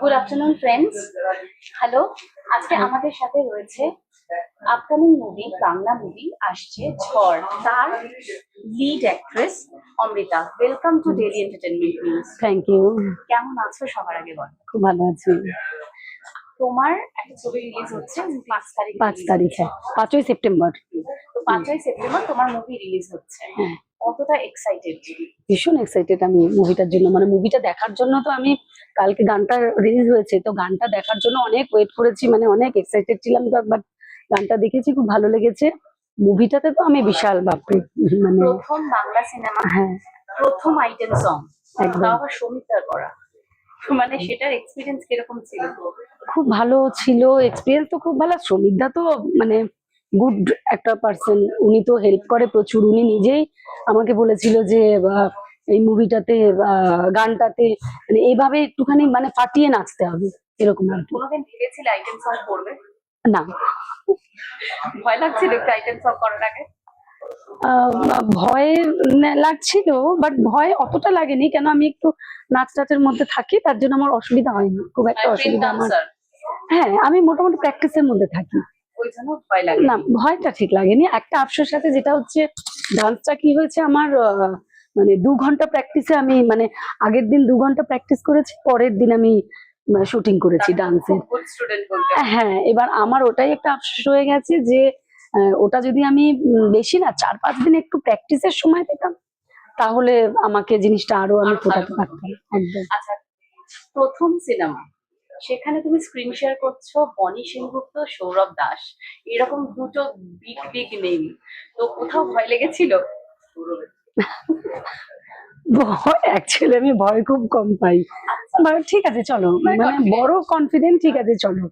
Good afternoon friends hello আজকে আমাদের সাথে রয়েছে আপকামিং মুভি বাংলা মুভি আসছে ঝড়। তার lead actress Amrita. Welcome to daily entertainment news thank you কেমন আছো সবার আগে বল? খুব ভালো আছি। তোমার একটা ছবি রিলিজ হচ্ছে পাঁচ তারিখ। পাঁচ তারিখে পাঁচই সেপ্টেম্বর। তো পাঁচই সেপ্টেম্বর তোমার মুভি রিলিজ হচ্ছে। হ্যাঁ। কতটা এক্সাইটেড ভীষণ এক্সাইটেড আমি মুভিটার জন্য। মানে মুভিটা দেখার জন্য তো আমি কালকে গানটা রিলিজ হয়েছে তো গানটা দেখার জন্য অনেক ওয়েট করেছি মানে অনেক এক্সাইটেড ছিলাম বাট গানটা দেখেছি খুব ভালো লেগেছে। মুভিটাতে তো আমি বিশাল বাপরে মানে প্রথম বাংলা সিনেমা হ্যাঁ। প্রথম আইটেম সং একদম। তাও সমিতার করা। মানে সেটার এক্সপিরিয়েন্স কীরকম ছিল? খুব ভালো ছিল এক্সপিরিয়েন্স তো খুব ভালো। শ্রমিকদা তো মানে গুড একটা পার্সন উনি তো হেল্প করে প্রচুর। উনি নিজেই আমাকে বলেছিল যে এই মুভিটাতে গানটাতে মানে এইভাবে একটুখানি মানে ফাটিয়ে নাচতে হবে। এরকম আর কোনোদিন ভেবেছিলে আইটেম সং করবে? না। ভয় লাগছিল একটু আইটেম সং করার আগে? ভয় লাগছিল বাট ভয় অতটা লাগেনি। কেন আমি একটু নাচ টাচের মধ্যে থাকি তার জন্য আমার অসুবিধা হয়নি খুব একটা অসুবিধা আমার হ্যাঁ আমি মোটামুটি প্র্যাকটিসের মধ্যে থাকি। না ভয়টা ঠিক লাগেনি। একটা আফসোস সাথে যেটা হচ্ছে ডান্সটা কি হয়েছে আমার মানে দু ঘণ্টা প্র্যাকটিসে আমি মানে আগের দিন দু ঘণ্টা প্র্যাকটিস করেছি পরের দিন আমি শুটিং করেছি ডান্সের হ্যাঁ এবার আমার ওটাই একটা আফসোস হয়ে গেছে যে ওটা যদি আমি বেশি না চার পাঁচ দিন একটু প্র্যাকটিসের সময় পেতাম তাহলে আমাকে জিনিসটা আরও আমি ফোটাতে পারতাম একদম। আচ্ছা প্রথম সিনেমা সেখানে তুমি স্ক্রিন শেয়ার করছ বনি সেনগুপ্ত সৌরভ দাস। এরকম দুটো বিগ বিগ নেম তো কোথাও ভয় লেগেছিল? ভয় অ্যাকচুয়ালি আমি ভয় খুব কম পাই। ঠিক আছে চলো। মানে বড় কনফিডেন্ট ঠিক আছে চলো।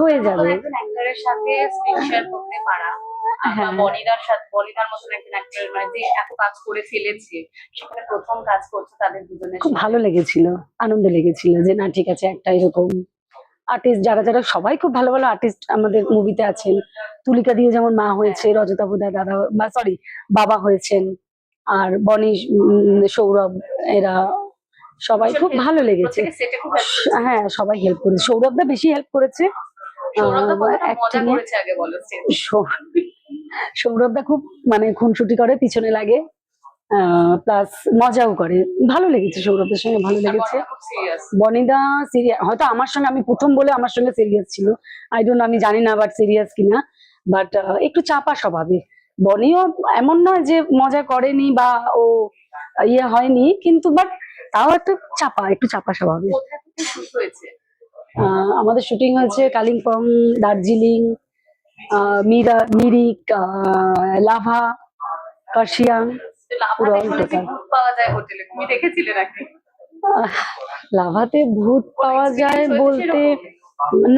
হয়ে যাবে। সাথে স্ক্রিন শেয়ার করতে পারা। বা হ্যাঁ। বনিদার সাথে বনিদার মতন একজন অ্যাক্টর মানে যে এত কাজ করে ফেলেছে সেখানে প্রথম কাজ করছে তাদের দুজনের খুব ভালো লেগেছিল আনন্দ লেগেছিল যে না ঠিক আছে একটা এরকম আর্টিস্ট যারা যারা সবাই খুব ভালো ভালো আর্টিস্ট আমাদের মুভিতে আছেন। তুলিকা দিয়ে যেমন মা হয়েছে রজতা বোধা দাদা বা সরি বাবা হয়েছেন আর বনি সৌরভ এরা সবাই খুব ভালো লেগেছে। হ্যাঁ সবাই হেল্প করেছে। সৌরভদা বেশি হেল্প করেছে। সৌরভদা সৌরভদা খুব মানে খুনসুটি করে পিছনে লাগে। প্লাস মজাও করে। ভালো লেগেছে সৌরভদের সঙ্গে ভালো লেগেছে। বনিদা সিরিয়াস হয়তো আমার সঙ্গে আমি প্রথম বলে আমার সঙ্গে সিরিয়াস ছিল। আই ডোন্ট আমি জানি না বাট সিরিয়াস কিনা। বাট একটু চাপা স্বভাবে বনিও এমন নয় যে মজা করেনি বা ও ইয়ে হয়নি কিন্তু বাট তাও একটু চাপা একটু চাপা স্বভাবে আমাদের শুটিং হয়েছে কালিম্পং দার্জিলিং মিরা মিরিক লাভা কার্শিয়াং লাভাতে পুরো। ভূত পাওয়া যায় হোটেলে? তুমি দেখেছিলে নাকি? লাভাতে ভূত পাওয়া যায় বলতে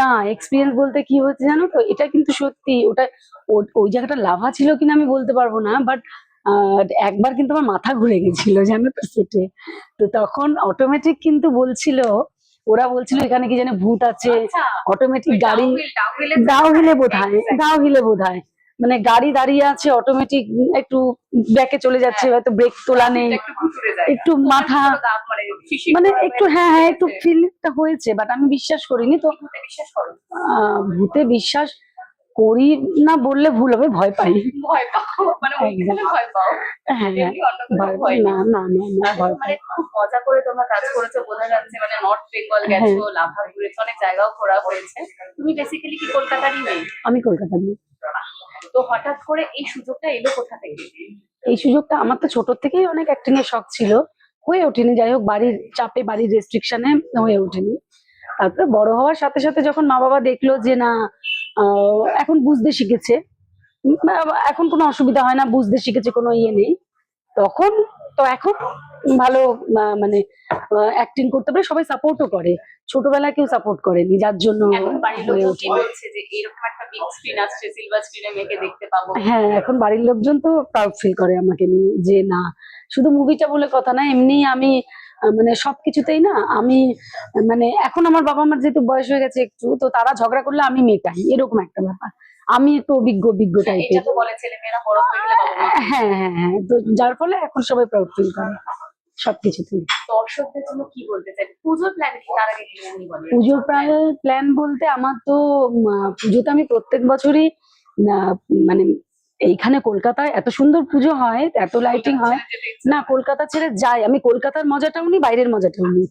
না এক্সপিরিয়েন্স বলতে কি হচ্ছে জানো তো? এটা কিন্তু সত্যি ওটা ওই জায়গাটা লাভা ছিল কিনা আমি বলতে পারব না বাট একবার কিন্তু আমার মাথা ঘুরে গেছিল জানো তো সেটে। তো তখন অটোমেটিক কিন্তু বলছিল ওরা বলছিল এখানে কি জানে ভূত আছে। আচ্ছা। অটোমেটিক গাড়ি ডাউহিল দাও হিলে বোধ হয় দাও হিলে বোধ হয়। মানে গাড়ি দাঁড়িয়ে আছে অটোমেটিক একটু ব্যাকে চলে যাচ্ছে হয়তো ব্রেক তোলা নেই। একটু মাথা মানে একটু হ্যাঁ হ্যাঁ একটু। ফিলটা হয়েছে বাট আমি বিশ্বাস করিনি তো। ভূতে বিশ্বাস করো না বললে ভুল হবে ভয় পাই। ভয় পাও মানে ওইখানে ভয় পাও। হ্যাঁ এমনি অন্য কোথাও ভয় ভয় না না না না ভয় মানে খুব মজা করে তোমরা কাজ করেছ বোঝা যাচ্ছে মানে নর্থ বেঙ্গল হ্যাঁ। গেছো লাভা ঘুরেছো অনেক জায়গাও ঘোরা হয়েছে। তুমি বেসিক্যালি কি কলকাতারই নেই আমি কলকাতা নিয়ে তো হঠাৎ করে এই সুযোগটা এলো কোথা থেকে? এই সুযোগটা আমার তো ছোট থেকেই অনেক অ্যাক্টিং এর শখ ছিল। হয়ে ওঠেনি যাই হোক বাড়ির চাপে বাড়ির রেস্ট্রিকশনে হয়ে ওঠেনি। তারপরে বড় হওয়ার সাথে সাথে যখন মা বাবা দেখল যে না এখন বুঝতে শিখেছে। এখন কোনো অসুবিধা হয় না, বুঝতে শিখেছে, কোনো ইয়ে নেই। তখন, তো এখন ভালো মানে অ্যাক্টিং করতে পারে সবাই সাপোর্টও করে। ছোটবেলায় কেউ সাপোর্ট করেনি যার জন্য বাড়ির হয়ে হ্যাঁ এখন বাড়ির লোকজন তো প্রাউড ফিল করে আমাকে নিয়ে যে না শুধু মুভিটা বলে কথা না এমনি আমি মানে সবকিছুতেই না আমি মানে এখন আমার বাবা মার যেহেতু বয়স হয়ে গেছে একটু তো তারা ঝগড়া করলে আমি মেটাই এরকম একটা ব্যাপার। আমি একটু অভিজ্ঞ অভিজ্ঞ টাইপের তো বলে ছেলে মেয়েরা বড় হয়ে গেলে হ্যাঁ হ্যাঁ হ্যাঁ তো যার ফলে এখন সবাই প্রাউড ফিল করে। সবকিছুতেই দর্শকদের জন্য কি বলতে চাই পুজোর প্ল্যান তার আগে পুজোর প্ল্যান বলতে আমার তো পুজোতে আমি প্রত্যেক বছরই মানে এইখানে কলকাতায় এত সুন্দর পুজো হয় এত লাইটিং হয়। না কলকাতা ছেড়ে যাই। আমি কলকাতার মজাটাও নি বাইরের মজাটাও নি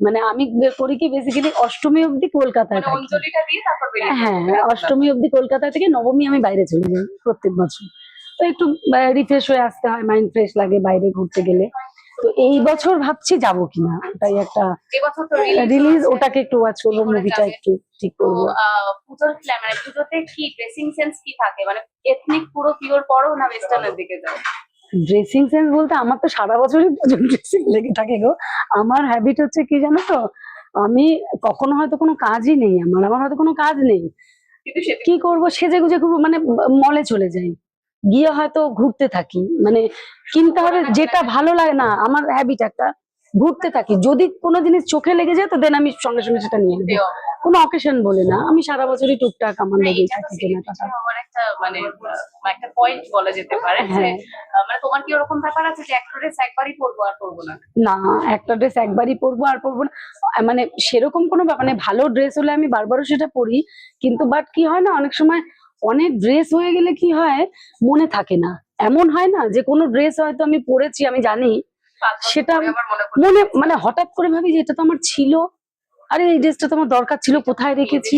মানে আমি করি কি বেসিক্যালি অষ্টমী অবধি কলকাতায় মানে থাকি। বেরিয়ে হ্যাঁ অষ্টমী অবধি কলকাতা থেকে নবমী আমি বাইরে চলে যাই প্রত্যেক বছর। তো একটু রিফ্রেশ হয়ে আসতে হয় মাইন্ড ফ্রেশ লাগে বাইরে ঘুরতে গেলে। তো এই বছর ভাবছি যাব কিনা তাই একটা রিলিজ ওটাকে একটু ওয়াচ করব মুভিটা একটু ঠিক করব। পুজোর মানে পুজোতে কি ড্রেসিং সেন্স কি থাকে? মানে এথনিক পুরো পিওর পড়ো না ওয়েস্টার্নের দিকে যাও? ড্রেসিং সেন্স বলতে আমার তো সারা বছরই পুজোর ড্রেসিং লেগে থাকে গো। আমার হ্যাবিট হচ্ছে কি জানো তো আমি কখনো হয়তো কোনো কাজই নেই আমার আমার হয়তো কোনো কাজ নেই। কি করব সেজে গুজে ঘুরবো মানে মলে চলে যাই। গিয়ে হয়তো ঘুরতে থাকি। মানে কিনতে হবে যেটা ভালো লাগে না আমার হ্যাবিট একটা ঘুরতে থাকি। যদি কোনো জিনিস চোখে লেগে যায় তো দেন আমি সঙ্গে সঙ্গে সেটা নিয়ে নেব। কোনো অকেশন বলে না আমি সারা বছরই টুকটাক আমার এটা তো থাকে কেনাকাটা। একটা মানে একটা পয়েন্ট বলা যেতে পারে হ্যাঁ। মানে তোমার কি ওরকম ব্যাপার আছে যে একটা ড্রেস একবারই পরবো আর পরবো না? না একটা ড্রেস একবারই পরবো আর পরবো না। মানে সেরকম কোনো ব্যাপার নেই ভালো ড্রেস হলে আমি বারবারও সেটা পরি। কিন্তু বাট কি হয় না অনেক সময় অনেক ড্রেস হয়ে গেলে কি হয় মনে থাকে না। এমন হয় না যে কোনো ড্রেস হয়তো আমি পরেছি আমি জানি। সেটা মনে মানে হঠাৎ করে ভাবি যে এটা তো আমার ছিল। আরে এই ড্রেসটা তো আমার দরকার ছিল কোথায় রেখেছি?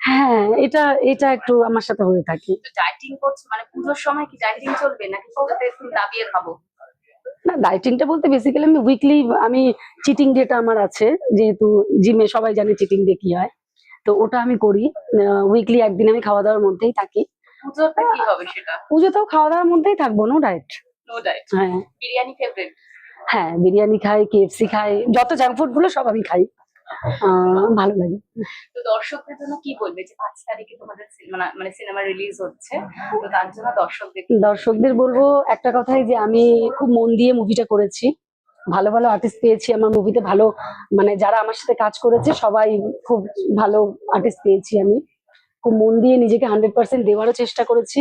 হ্যাঁ এটা এটা একটু আমার সাথে হয়ে থাকে। করছ মানে পুজোর সময় কি ডাইটিং চলবে নাকি পুজোতে একটু দাবিয়ে খাব? না ডাইটিংটা বলতে বেসিক্যালি আমি উইকলি আমি চিটিং ডেটা আমার আছে যেহেতু জিমে সবাই জানে চিটিং ডে কি হয়। তো ওটা আমি করি। উইকলি একদিন আমি খাওয়া দাওয়ার মধ্যেই থাকি। পুজোতেও খাওয়া দাওয়ার মধ্যেই থাকব নো ডায়েট হ্যাঁ। বিরিয়ানি ফেভারিট হ্যাঁ বিরিয়ানি খাই কেএফসি খাই যত জাঙ্ক ফুডগুলো সব আমি খাই। ভালো লাগে। তো দর্শকদের জন্য কি বলবে যে পাঁচ তারিখে তোমাদের সিনেমা মানে সিনেমা রিলিজ হচ্ছে তো তার জন্য দর্শকদের দর্শকদের বলব একটা কথাই যে আমি খুব মন দিয়ে মুভিটা করেছি। ভালো ভালো আর্টিস্ট পেয়েছি, আমার মুভিতে ভালো মানে যারা আমার সাথে কাজ করেছে, সবাই খুব ভালো আর্টিস্ট পেয়েছি আমি। খুব মন দিয়ে নিজেকে হান্ড্রেড পার্সেন্ট দেওয়ারও চেষ্টা করেছি।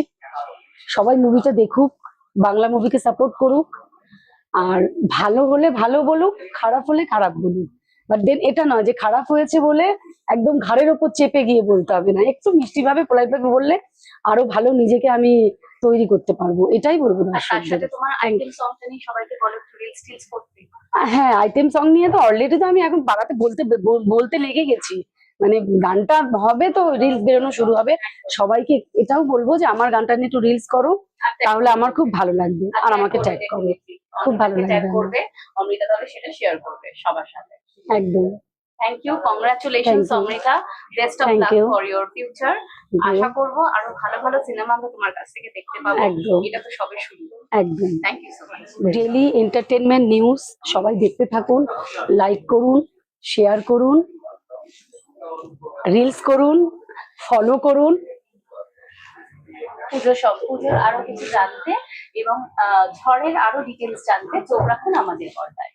সবাই মুভিটা দেখুক, বাংলা মুভিকে সাপোর্ট করুক। আর ভালো হলে ভালো বলুক, খারাপ হলে খারাপ বলুক। বাট দেন এটা নয় যে খারাপ হয়েছে বলে একদম ঘাড়ের ওপর চেপে গিয়ে বলতে হবে না। একটু মিষ্টিভাবে পোলাইট ভাবে বললে আরও ভালো নিজেকে আমি তৈরি করতে পারব এটাই বলব হ্যাঁ আইটেম সং নিয়ে তো অলরেডি তো আমি এখন পাড়াতে বলতে বলতে লেগে গেছি। মানে গানটা হবে তো রিলস বেরোনো শুরু হবে। সবাইকে এটাও বলব যে আমার গানটা নিয়ে একটু রিলস করো তাহলে আমার খুব ভালো লাগবে আর আমাকে ট্যাগ করো। খুব ভালো লাগবে করবে অমৃতা তাহলে সেটা শেয়ার করবে সবার সাথে। একদম। Thank you congratulation Amrita best of luck for your future আশা করব আরও ভালো ভালো সিনেমা আমরা তোমার কাছ থেকে দেখতে পাবো। এটা তো সবে শুরু। একদম। Thank you so much daily entertainment news সবাই দেখতে থাকুন লাইক করুন শেয়ার করুন রিলস করুন ফলো করুন। পুজো সব পুজোর আরও কিছু জানতে এবং ঝড়ের আরও ডিটেলস জানতে চোখ রাখুন আমাদের পর্দায়।